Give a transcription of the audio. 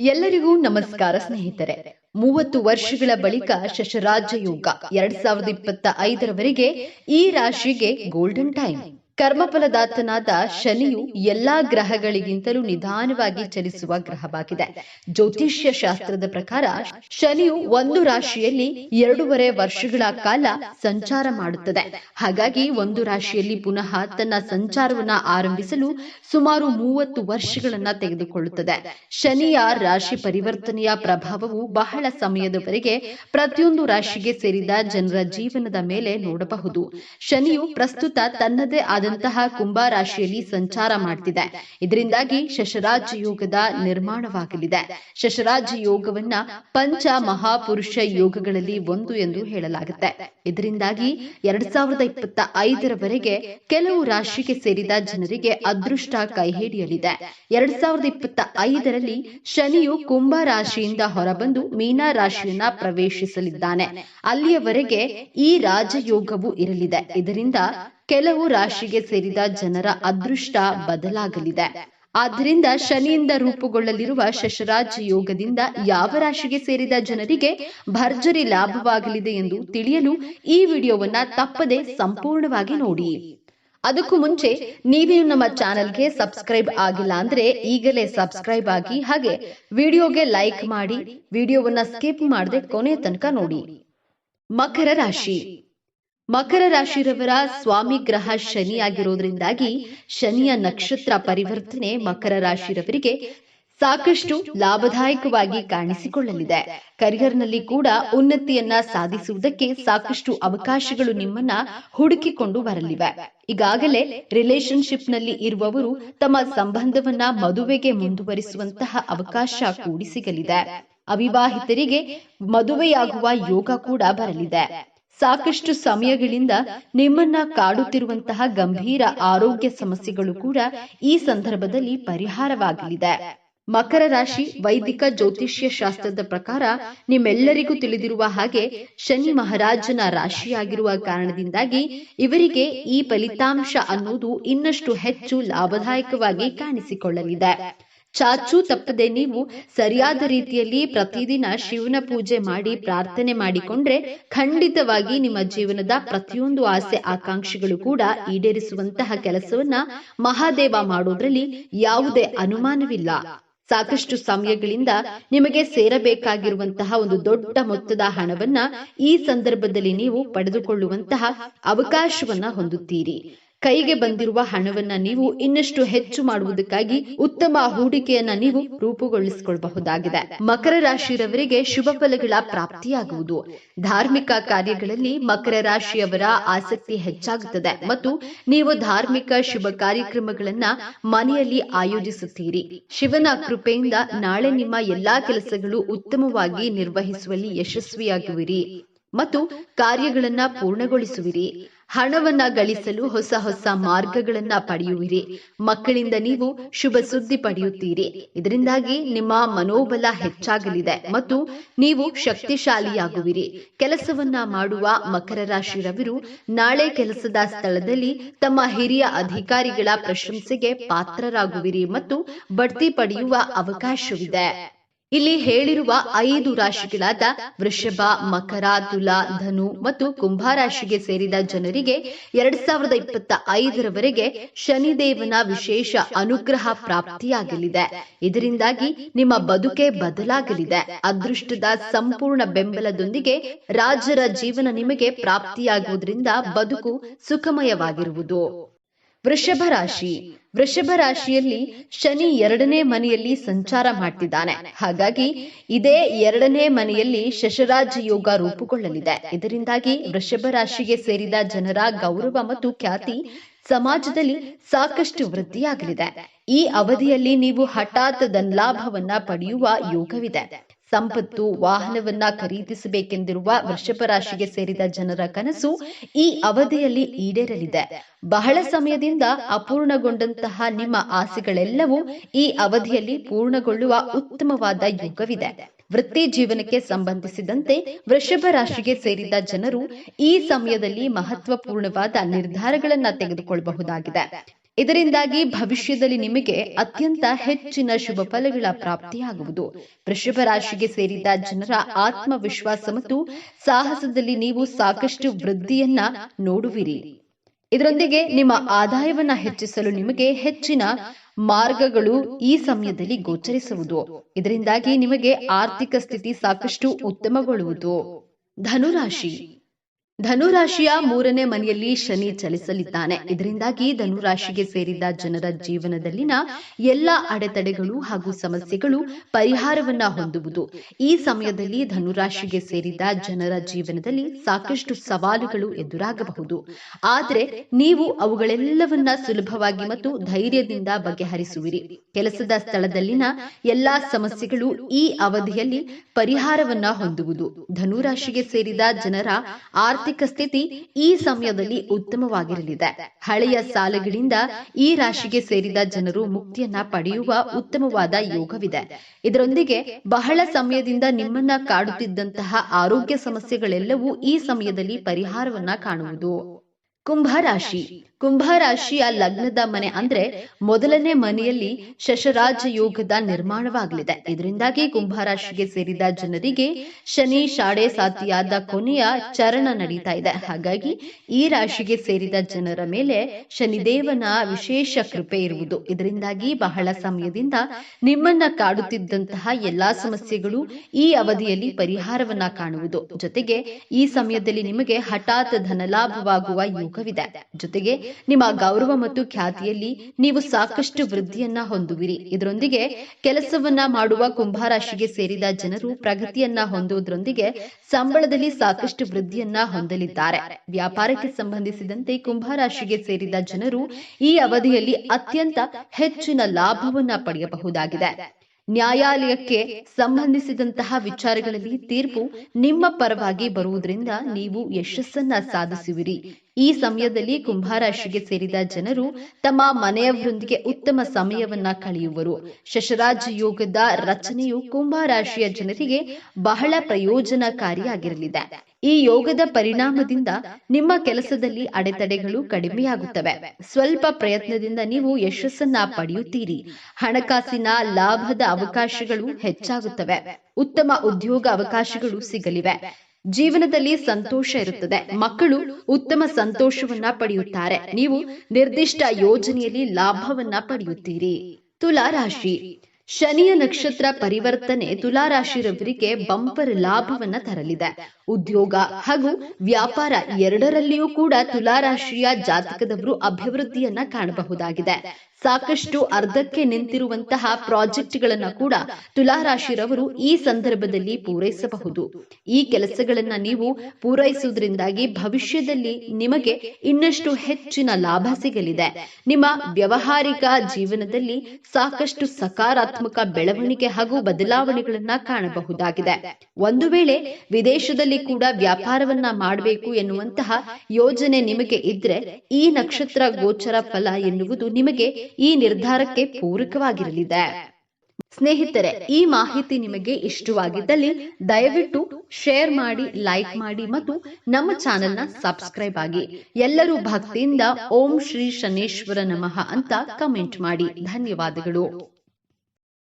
ಎಲ್ಲರಿಗೂ ನಮಸ್ಕಾರ ಸ್ನೇಹಿತರೆ. ಮೂವತ್ತು ವರ್ಷಗಳ ಬಳಿಕ ಶಶರಾಜ ಯೋಗ ಎರಡ್ ಸಾವಿರದ ಇಪ್ಪತ್ತ ಐದರವರೆಗೆ ಈ ರಾಶಿಗೆ ಗೋಲ್ಡನ್ ಟೈಮ್ ಕರ್ಮಫಲದಾತನಾದ ಶನಿಯು ಎಲ್ಲಾ ಗ್ರಹಗಳಿಗಿಂತಲೂ ನಿಧಾನವಾಗಿ ಚಲಿಸುವ ಗ್ರಹವಾಗಿದೆ. ಜ್ಯೋತಿಷ್ಯ ಶಾಸ್ತ್ರದ ಪ್ರಕಾರ ಶನಿಯು ಒಂದು ರಾಶಿಯಲ್ಲಿ ಎರಡೂವರೆ ವರ್ಷಗಳ ಕಾಲ ಸಂಚಾರ ಮಾಡುತ್ತದೆ. ಹಾಗಾಗಿ ಒಂದು ರಾಶಿಯಲ್ಲಿ ಪುನಃ ತನ್ನ ಸಂಚಾರವನ್ನು ಆರಂಭಿಸಲು ಸುಮಾರು ಮೂವತ್ತು ವರ್ಷಗಳನ್ನ ತೆಗೆದುಕೊಳ್ಳುತ್ತದೆ. ಶನಿಯ ರಾಶಿ ಪರಿವರ್ತನೆಯ ಪ್ರಭಾವವು ಬಹಳ ಸಮಯದವರೆಗೆ ಪ್ರತಿಯೊಂದು ರಾಶಿಗೆ ಸೇರಿದ ಜನರ ಜೀವನದ ಮೇಲೆ ನೋಡಬಹುದು. ಶನಿಯು ಪ್ರಸ್ತುತ ತನ್ನದೇ ಆದಂತಹ ಕುಂಭ ರಾಶಿಯಲ್ಲಿ ಸಂಚಾರ ಮಾಡ್ತಿದೆ. ಇದರಿಂದಾಗಿ ಶಶರಾಜ ಯೋಗದ ನಿರ್ಮಾಣವಾಗಲಿದೆ. ಶಶರಾಜ ಯೋಗವನ್ನ ಪಂಚ ಮಹಾಪುರುಷ ಯೋಗಗಳಲ್ಲಿ ಒಂದು ಎಂದು ಹೇಳಲಾಗುತ್ತೆ. ಇದರಿಂದಾಗಿ ಎರಡ್ ಸಾವಿರದ ಇಪ್ಪತ್ತ ಐದರವರೆಗೆ ಕೆಲವು ರಾಶಿಗೆ ಸೇರಿದ ಜನರಿಗೆ ಅದೃಷ್ಟ ಕೈ ಹಿಡಿಯಲಿದೆ. ಎರಡ್ ಸಾವಿರದ ಇಪ್ಪತ್ತ ಐದರಲ್ಲಿ ಶನಿಯು ಕುಂಭ ರಾಶಿಯಿಂದ ಹೊರಬಂದು ಮೀನಾ ರಾಶಿಯನ್ನ ಪ್ರವೇಶಿಸಲಿದ್ದಾನೆ. ಅಲ್ಲಿಯವರೆಗೆ ಈ ರಾಜಯೋಗವು ಇರಲಿದೆ. ಇದರಿಂದ ಕೆಲವು ರಾಶಿಗೆ ಸೇರಿದ ಜನರ ಅದೃಷ್ಟ ಬದಲಾಗಲಿದೆ. ಆದ್ದರಿಂದ ಶನಿಯಿಂದ ರೂಪುಗೊಳ್ಳಲಿರುವ ಶಶರಾಜ್ ಯೋಗದಿಂದ ಯಾವ ರಾಶಿಗೆ ಸೇರಿದ ಜನರಿಗೆ ಭರ್ಜರಿ ಲಾಭವಾಗಲಿದೆ ಎಂದು ತಿಳಿಯಲು ಈ ವಿಡಿಯೋವನ್ನ ತಪ್ಪದೆ ಸಂಪೂರ್ಣವಾಗಿ ನೋಡಿ. ಅದಕ್ಕೂ ಮುಂಚೆ ನೀವೇನು ನಮ್ಮ ಚಾನೆಲ್ಗೆ ಸಬ್ಸ್ಕ್ರೈಬ್ ಆಗಿಲ್ಲ ಅಂದ್ರೆ ಈಗಲೇ ಸಬ್ಸ್ಕ್ರೈಬ್ ಆಗಿ ಹಾಗೆ ವಿಡಿಯೋಗೆ ಲೈಕ್ ಮಾಡಿ, ವಿಡಿಯೋವನ್ನ ಸ್ಕಿಪ್ ಮಾಡದೆ ಕೊನೆ ತನಕ ನೋಡಿ. ಮಕರ ರಾಶಿ. ಮಕರ ರಾಶಿರವರ ಸ್ವಾಮಿ ಗ್ರಹ ಶನಿ ಆಗಿರೋದ್ರಿಂದಾಗಿ ಶನಿಯ ನಕ್ಷತ್ರ ಪರಿವರ್ತನೆ ಮಕರ ರಾಶಿರವರಿಗೆ ಸಾಕಷ್ಟು ಲಾಭದಾಯಕವಾಗಿ ಕಾಣಿಸಿಕೊಳ್ಳಲಿದೆ. ಕರಿಯರ್ನಲ್ಲಿ ಕೂಡ ಉನ್ನತಿಯನ್ನ ಸಾಧಿಸುವುದಕ್ಕೆ ಸಾಕಷ್ಟು ಅವಕಾಶಗಳು ನಿಮ್ಮನ್ನ ಹುಡುಕಿಕೊಂಡು ಬರಲಿವೆ. ಈಗಾಗಲೇ ರಿಲೇಶನ್ಶಿಪ್ನಲ್ಲಿ ಇರುವವರು ತಮ್ಮ ಸಂಬಂಧವನ್ನ ಮದುವೆಗೆ ಮುಂದುವರಿಸುವಂತಹ ಅವಕಾಶ ಕೂಡಿ ಸಿಗಲಿದೆ. ಅವಿವಾಹಿತರಿಗೆ ಮದುವೆಯಾಗುವ ಯೋಗ ಕೂಡ ಬರಲಿದೆ. ಸಾಕಷ್ಟು ಸಮಯಗಳಿಂದ ನಿಮ್ಮನ್ನ ಕಾಡುತ್ತಿರುವಂತಹ ಗಂಭೀರ ಆರೋಗ್ಯ ಸಮಸ್ಯೆಗಳು ಕೂಡ ಈ ಸಂದರ್ಭದಲ್ಲಿ ಪರಿಹಾರವಾಗಲಿದೆ. ಮಕರ ರಾಶಿ ವೈದಿಕ ಜ್ಯೋತಿಷ್ಯ ಶಾಸ್ತ್ರದ ಪ್ರಕಾರ ನಿಮ್ಮೆಲ್ಲರಿಗೂ ತಿಳಿದಿರುವ ಹಾಗೆ ಶನಿ ಮಹಾರಾಜನ ರಾಶಿಯಾಗಿರುವ ಕಾರಣದಿಂದಾಗಿ ಇವರಿಗೆ ಈ ಫಲಿತಾಂಶ ಅನ್ನೋದು ಇನ್ನಷ್ಟು ಹೆಚ್ಚು ಲಾಭದಾಯಕವಾಗಿ ಕಾಣಿಸಿಕೊಳ್ಳಲಿದೆ. ಚಾಚು ತಪ್ಪದೆ ನೀವು ಸರಿಯಾದ ರೀತಿಯಲ್ಲಿ ಪ್ರತಿದಿನ ಶಿವನ ಪೂಜೆ ಮಾಡಿ ಪ್ರಾರ್ಥನೆ ಮಾಡಿಕೊಂಡ್ರೆ ಖಂಡಿತವಾಗಿ ನಿಮ್ಮ ಜೀವನದ ಪ್ರತಿಯೊಂದು ಆಸೆ ಆಕಾಂಕ್ಷೆಗಳು ಕೂಡ ಈಡೇರಿಸುವಂತಹ ಕೆಲಸವನ್ನ ಮಹಾದೇವ ಮಾಡೋದ್ರಲ್ಲಿ ಯಾವುದೇ ಅನುಮಾನವಿಲ್ಲ. ಸಾಕಷ್ಟು ಸಮಯಗಳಿಂದ ನಿಮಗೆ ಸೇರಬೇಕಾಗಿರುವಂತಹ ಒಂದು ದೊಡ್ಡ ಮೊತ್ತದ ಹಣವನ್ನ ಈ ಸಂದರ್ಭದಲ್ಲಿ ನೀವು ಪಡೆದುಕೊಳ್ಳುವಂತಹ ಅವಕಾಶವನ್ನ ಹೊಂದುತ್ತೀರಿ. ಕೈಗೆ ಬಂದಿರುವ ಹಣವನ್ನ ನೀವು ಇನ್ನಷ್ಟು ಹೆಚ್ಚು ಮಾಡುವುದಕ್ಕಾಗಿ ಉತ್ತಮ ಹೂಡಿಕೆಯನ್ನ ನೀವು ರೂಪುಗೊಳಿಸಿಕೊಳ್ಳಬಹುದಾಗಿದೆ. ಮಕರ ರಾಶಿಯವರಿಗೆ ಶುಭ ಫಲಗಳ ಪ್ರಾಪ್ತಿಯಾಗುವುದು. ಧಾರ್ಮಿಕ ಕಾರ್ಯಗಳಲ್ಲಿ ಮಕರ ರಾಶಿಯವರ ಆಸಕ್ತಿ ಹೆಚ್ಚಾಗುತ್ತದೆ ಮತ್ತು ನೀವು ಧಾರ್ಮಿಕ ಶುಭ ಕಾರ್ಯಕ್ರಮಗಳನ್ನ ಮನೆಯಲ್ಲಿ ಆಯೋಜಿಸುತ್ತೀರಿ. ಶಿವನ ಕೃಪೆಯಿಂದ ನಾಳೆ ನಿಮ್ಮ ಎಲ್ಲಾ ಕೆಲಸಗಳು ಉತ್ತಮವಾಗಿ ನಿರ್ವಹಿಸುವಲ್ಲಿ ಯಶಸ್ವಿಯಾಗುವಿರಿ ಮತ್ತು ಕಾರ್ಯಗಳನ್ನ ಪೂರ್ಣಗೊಳಿಸುವಿರಿ. ಹಣವನ್ನ ಗಳಿಸಲು ಹೊಸ ಹೊಸ ಮಾರ್ಗಗಳನ್ನ ಪಡೆಯುವಿರಿ. ಮಕ್ಕಳಿಂದ ನೀವು ಶುಭ ಸುದ್ದಿ ಪಡೆಯುತ್ತೀರಿ. ಇದರಿಂದಾಗಿ ನಿಮ್ಮ ಮನೋಬಲ ಹೆಚ್ಚಾಗಲಿದೆ ಮತ್ತು ನೀವು ಶಕ್ತಿಶಾಲಿಯಾಗುವಿರಿ. ಕೆಲಸವನ್ನ ಮಾಡುವ ಮಕರ ರಾಶಿರವರು ನಾಳೆ ಕೆಲಸದ ಸ್ಥಳದಲ್ಲಿ ತಮ್ಮ ಹಿರಿಯ ಅಧಿಕಾರಿಗಳ ಪ್ರಶಂಸೆಗೆ ಪಾತ್ರರಾಗುವಿರಿ ಮತ್ತು ಬಡ್ತಿ ಪಡೆಯುವ ಅವಕಾಶವಿದೆ. ಇಲ್ಲಿ ಹೇಳಿರುವ ಐದು ರಾಶಿಗಳಾದ ವೃಷಭ, ಮಕರ, ತುಲಾ, ಧನು ಮತ್ತು ಕುಂಭ ರಾಶಿಗೆ ಸೇರಿದ ಜನರಿಗೆ ಎರಡ್ ಸಾವಿರದ ಇಪ್ಪತ್ತ ಐದರವರೆಗೆ ಶನಿದೇವನ ವಿಶೇಷ ಅನುಗ್ರಹ ಪ್ರಾಪ್ತಿಯಾಗಲಿದೆ. ಇದರಿಂದಾಗಿ ನಿಮ್ಮ ಬದುಕೆ ಬದಲಾಗಲಿದೆ. ಅದೃಷ್ಟದ ಸಂಪೂರ್ಣ ಬೆಂಬಲದೊಂದಿಗೆ ರಾಜರ ಜೀವನ ನಿಮಗೆ ಪ್ರಾಪ್ತಿಯಾಗುವುದರಿಂದ ಬದುಕು ಸುಖಮಯವಾಗಿರುವುದು. ವೃಷಭ ರಾಶಿ. ವೃಷಭ ರಾಶಿಯಲ್ಲಿ ಶನಿ ಎರಡನೇ ಮನೆಯಲ್ಲಿ ಸಂಚಾರ ಮಾಡ್ತಿದ್ದಾನೆ. ಹಾಗಾಗಿ ಇದೇ ಎರಡನೇ ಮನೆಯಲ್ಲಿ ಶಶರಾಜ ಯೋಗ ರೂಪುಗೊಳ್ಳಲಿದೆ. ಇದರಿಂದಾಗಿ ವೃಷಭ ರಾಶಿಗೆ ಸೇರಿದ ಜನರ ಗೌರವ ಮತ್ತು ಖ್ಯಾತಿ ಸಮಾಜದಲ್ಲಿ ಸಾಕಷ್ಟು ವೃದ್ಧಿಯಾಗಲಿದೆ. ಈ ಅವಧಿಯಲ್ಲಿ ನೀವು ಹಠಾತ್ ಧನಲಾಭವನ್ನ ಪಡೆಯುವ ಯೋಗವಿದೆ. ಸಂಪತ್ತು ವಾಹನವನ್ನ ಖರೀದಿಸಬೇಕೆಂದಿರುವ ವೃಷಭ ರಾಶಿಗೆ ಸೇರಿದ ಜನರ ಕನಸು ಈ ಅವಧಿಯಲ್ಲಿ ಈಡೇರಲಿದೆ. ಬಹಳ ಸಮಯದಿಂದ ಅಪೂರ್ಣಗೊಂಡಂತಹ ನಿಮ್ಮ ಆಸೆಗಳೆಲ್ಲವೂ ಈ ಅವಧಿಯಲ್ಲಿ ಪೂರ್ಣಗೊಳ್ಳುವ ಉತ್ತಮವಾದ ಯುಗವಿದೆ. ವೃತ್ತಿ ಜೀವನಕ್ಕೆ ಸಂಬಂಧಿಸಿದಂತೆ ವೃಷಭ ರಾಶಿಗೆ ಸೇರಿದ ಜನರು ಈ ಸಮಯದಲ್ಲಿ ಮಹತ್ವಪೂರ್ಣವಾದ ನಿರ್ಧಾರಗಳನ್ನ ತೆಗೆದುಕೊಳ್ಳಬಹುದಾಗಿದೆ ಇದರಿಂದಾಗಿ ಭವಿಷ್ಯದಲ್ಲಿ ನಿಮಗೆ ಅತ್ಯಂತ ಹೆಚ್ಚಿನ ಶುಭ ಫಲಗಳ ಪ್ರಾಪ್ತಿಯಾಗುವುದು. ವೃಷಭ ರಾಶಿಗೆ ಸೇರಿದ ಜನರ ಆತ್ಮವಿಶ್ವಾಸ ಮತ್ತು ಸಾಹಸದಲ್ಲಿ ನೀವು ಸಾಕಷ್ಟು ವೃದ್ಧಿಯನ್ನ ನೋಡುವಿರಿ. ಇದರೊಂದಿಗೆ ನಿಮ್ಮ ಆದಾಯವನ್ನ ಹೆಚ್ಚಿಸಲು ನಿಮಗೆ ಹೆಚ್ಚಿನ ಮಾರ್ಗಗಳು ಈ ಸಮಯದಲ್ಲಿ ಗೋಚರಿಸುವುದು. ಇದರಿಂದಾಗಿ ನಿಮಗೆ ಆರ್ಥಿಕ ಸ್ಥಿತಿ ಸಾಕಷ್ಟು ಉತ್ತಮಗೊಳ್ಳುವುದು. ಧನುರಾಶಿ. ಧನುರಾಶಿಯ ಮೂರನೇ ಮನೆಯಲ್ಲಿ ಶನಿ ಚಲಿಸಲಿದ್ದಾನೆ. ಇದರಿಂದಾಗಿ ಧನುರಾಶಿಗೆ ಸೇರಿದ ಜನರ ಜೀವನದಲ್ಲಿನ ಎಲ್ಲ ಅಡೆತಡೆಗಳು ಹಾಗೂ ಸಮಸ್ಯೆಗಳು ಪರಿಹಾರವನ್ನ ಹೊಂದುವುದು. ಈ ಸಮಯದಲ್ಲಿ ಧನುರಾಶಿಗೆ ಸೇರಿದ ಜನರ ಜೀವನದಲ್ಲಿ ಸಾಕಷ್ಟು ಸವಾಲುಗಳು ಎದುರಾಗಬಹುದು. ಆದರೆ ನೀವು ಅವುಗಳೆಲ್ಲವನ್ನ ಸುಲಭವಾಗಿ ಮತ್ತು ಧೈರ್ಯದಿಂದ ಬಗೆಹರಿಸುವಿರಿ. ಕೆಲಸದ ಸ್ಥಳದಲ್ಲಿನ ಎಲ್ಲಾ ಸಮಸ್ಯೆಗಳು ಈ ಅವಧಿಯಲ್ಲಿ ಪರಿಹಾರವನ್ನ ಹೊಂದುವುದು. ಧನುರಾಶಿಗೆ ಸೇರಿದ ಜನರ ಆರ್ಥಿಕ ಸ್ಥಿತಿ ಈ ಸಮಯದಲ್ಲಿ ಉತ್ತಮವಾಗಿರಲಿದೆ. ಹಳೆಯ ಸಾಲಗಳಿಂದ ಈ ರಾಶಿಗೆ ಸೇರಿದ ಜನರು ಮುಕ್ತಿಯನ್ನ ಪಡೆಯುವ ಉತ್ತಮವಾದ ಯೋಗವಿದೆ. ಇದರೊಂದಿಗೆ ಬಹಳ ಸಮಯದಿಂದ ನಿಮ್ಮನ್ನ ಕಾಡುತ್ತಿದ್ದಂತಹ ಆರೋಗ್ಯ ಸಮಸ್ಯೆಗಳೆಲ್ಲವೂ ಈ ಸಮಯದಲ್ಲಿ ಪರಿಹಾರವನ್ನ ಕಾಣುವುದು. ಕುಂಭರಾಶಿ ಕುಂಭರಾಶಿಯ ಲಗ್ನದ ಮನೆ ಅಂದ್ರೆ ಮೊದಲನೇ ಮನೆಯಲ್ಲಿ ಶಶರಾಜ ಯೋಗದ ನಿರ್ಮಾಣವಾಗಲಿದೆ. ಇದರಿಂದಾಗಿ ಕುಂಭರಾಶಿಗೆ ಸೇರಿದ ಜನರಿಗೆ ಶನಿ, ಶಾಡೆ ಸಾತಿಯಾದ ಕೊನೆಯ ಚರಣ ನಡೀತಾ ಇದೆ. ಹಾಗಾಗಿ ಈ ರಾಶಿಗೆ ಸೇರಿದ ಜನರ ಮೇಲೆ ಶನಿದೇವನ ವಿಶೇಷ ಕೃಪೆ ಇರುವುದು. ಇದರಿಂದಾಗಿ ಬಹಳ ಸಮಯದಿಂದ ನಿಮ್ಮನ್ನ ಕಾಡುತ್ತಿದ್ದಂತಹ ಎಲ್ಲಾ ಸಮಸ್ಯೆಗಳು ಈ ಅವಧಿಯಲ್ಲಿ ಪರಿಹಾರವನ್ನ ಕಾಣುವುದು. ಜೊತೆಗೆ ಈ ಸಮಯದಲ್ಲಿ ನಿಮಗೆ ಹಠಾತ್ ಧನಲಾಭವಾಗುವ ಯೋಗವಿದೆ. ಜೊತೆಗೆ ನಿಮ್ಮ ಗೌರವ ಮತ್ತು ಖ್ಯಾತಿಯಲ್ಲಿ ನೀವು ಸಾಕಷ್ಟು ವೃದ್ಧಿಯನ್ನ ಹೊಂದುವಿರಿ. ಇದರೊಂದಿಗೆ ಕೆಲಸವನ್ನ ಮಾಡುವ ಕುಂಭರಾಶಿಗೆ ಸೇರಿದ ಜನರು ಪ್ರಗತಿಯನ್ನ ಹೊಂದುವುದರೊಂದಿಗೆ ಸಂಬಳದಲ್ಲಿ ಸಾಕಷ್ಟು ವೃದ್ಧಿಯನ್ನ ಹೊಂದಲಿದ್ದಾರೆ. ವ್ಯಾಪಾರಕ್ಕೆ ಸಂಬಂಧಿಸಿದಂತೆ ಕುಂಭರಾಶಿಗೆ ಸೇರಿದ ಜನರು ಈ ಅವಧಿಯಲ್ಲಿ ಅತ್ಯಂತ ಹೆಚ್ಚಿನ ಲಾಭವನ್ನ ಪಡೆಯಬಹುದಾಗಿದೆ. ನ್ಯಾಯಾಲಯಕ್ಕೆ ಸಂಬಂಧಿಸಿದಂತಹ ವಿಚಾರಗಳಲ್ಲಿ ತೀರ್ಪು ನಿಮ್ಮ ಪರವಾಗಿ ಬರುವುದರಿಂದ ನೀವು ಯಶಸ್ಸನ್ನ ಸಾಧಿಸುವಿರಿ. ಈ ಸಮಯದಲ್ಲಿ ಕುಂಭರಾಶಿಗೆ ಸೇರಿದ ಜನರು ತಮ್ಮ ಮನೆಯವರೊಂದಿಗೆ ಉತ್ತಮ ಸಮಯವನ್ನ ಕಳೆಯುವರು. ಶಶರಾಜ ಯೋಗದ ರಚನೆಯು ಕುಂಭರಾಶಿಯ ಜನರಿಗೆ ಬಹಳ ಪ್ರಯೋಜನಕಾರಿಯಾಗಿರಲಿದೆ. ಈ ಯೋಗದ ಪರಿಣಾಮದಿಂದ ನಿಮ್ಮ ಕೆಲಸದಲ್ಲಿ ಅಡೆತಡೆಗಳು ಕಡಿಮೆಯಾಗುತ್ತವೆ. ಸ್ವಲ್ಪ ಪ್ರಯತ್ನದಿಂದ ನೀವು ಯಶಸ್ಸನ್ನ ಪಡೆಯುತ್ತೀರಿ. ಹಣಕಾಸಿನ ಲಾಭದ ಅವಕಾಶಗಳು ಹೆಚ್ಚಾಗುತ್ತವೆ. ಉತ್ತಮ ಉದ್ಯೋಗ ಅವಕಾಶಗಳು ಸಿಗಲಿವೆ. ಜೀವನದಲ್ಲಿ ಸಂತೋಷ ಇರುತ್ತದೆ. ಮಕ್ಕಳು ಉತ್ತಮ ಸಂತೋಷವನ್ನ ಪಡೆಯುತ್ತಾರೆ. ನೀವು ನಿರ್ದಿಷ್ಟ ಯೋಜನೆಯಲ್ಲಿ ಲಾಭವನ್ನ ಪಡೆಯುತ್ತೀರಿ. ತುಲಾ ರಾಶಿ ಶನಿಯ ನಕ್ಷತ್ರ ಪರಿವರ್ತನೆ ತುಲಾರಾಶಿರವರಿಗೆ ಬಂಪರ್ ಲಾಭವನ್ನ ತರಲಿದೆ. ಉದ್ಯೋಗ ಹಾಗೂ ವ್ಯಾಪಾರ ಎರಡರಲ್ಲಿಯೂ ಕೂಡ ತುಲಾರಾಶಿಯ ಜಾತಕದವರು ಅಭಿವೃದ್ಧಿಯನ್ನ ಕಾಣಬಹುದಾಗಿದೆ. ಸಾಕಷ್ಟು ಅರ್ಧಕ್ಕೆ ನಿಂತಿರುವಂತಹ ಪ್ರಾಜೆಕ್ಟ್ಗಳನ್ನ ಕೂಡ ತುಲಾರಾಶಿರವರು ಈ ಸಂದರ್ಭದಲ್ಲಿ ಪೂರೈಸಬಹುದು. ಈ ಕೆಲಸಗಳನ್ನ ನೀವು ಪೂರೈಸುವುದರಿಂದಾಗಿ ಭವಿಷ್ಯದಲ್ಲಿ ನಿಮಗೆ ಇನ್ನಷ್ಟು ಹೆಚ್ಚಿನ ಲಾಭ ಸಿಗಲಿದೆ. ನಿಮ್ಮ ವ್ಯವಹಾರಿಕ ಜೀವನದಲ್ಲಿ ಸಾಕಷ್ಟು ಸಕಾರಾತ್ಮಕ ಬೆಳವಣಿಗೆ ಹಾಗೂ ಬದಲಾವಣೆಗಳನ್ನ ಕಾಣಬಹುದಾಗಿದೆ. ಒಂದು ವೇಳೆ ವಿದೇಶದಲ್ಲಿ ಕೂಡ ವ್ಯಾಪಾರವನ್ನ ಮಾಡಬೇಕು ಎನ್ನುವಂತಹ ಯೋಜನೆ ನಿಮಗೆ ಇದ್ರೆ ಈ ನಕ್ಷತ್ರ ಗೋಚರ ಫಲ ಎನ್ನುವುದು ನಿಮಗೆ ಈ ನಿರ್ಧಾರಕ್ಕೆ ಪೂರಕವಾಗಿರಲಿದೆ. ಸ್ನೇಹಿತರೆ, ಈ ಮಾಹಿತಿ ನಿಮಗೆ ಇಷ್ಟವಾಗಿದ್ದಲ್ಲಿ ದಯವಿಟ್ಟು ಶೇರ್ ಮಾಡಿ, ಲೈಕ್ ಮಾಡಿ ಮತ್ತು ನಮ್ಮ ಚಾನೆಲ್ನ ಸಬ್ಸ್ಕ್ರೈಬ್ ಆಗಿ. ಎಲ್ಲರೂ ಭಕ್ತಿಯಿಂದ ಓಂ ಶ್ರೀ ಶನೇಶ್ವರ ನಮಃ ಅಂತ ಕಮೆಂಟ್ ಮಾಡಿ. ಧನ್ಯವಾದಗಳು.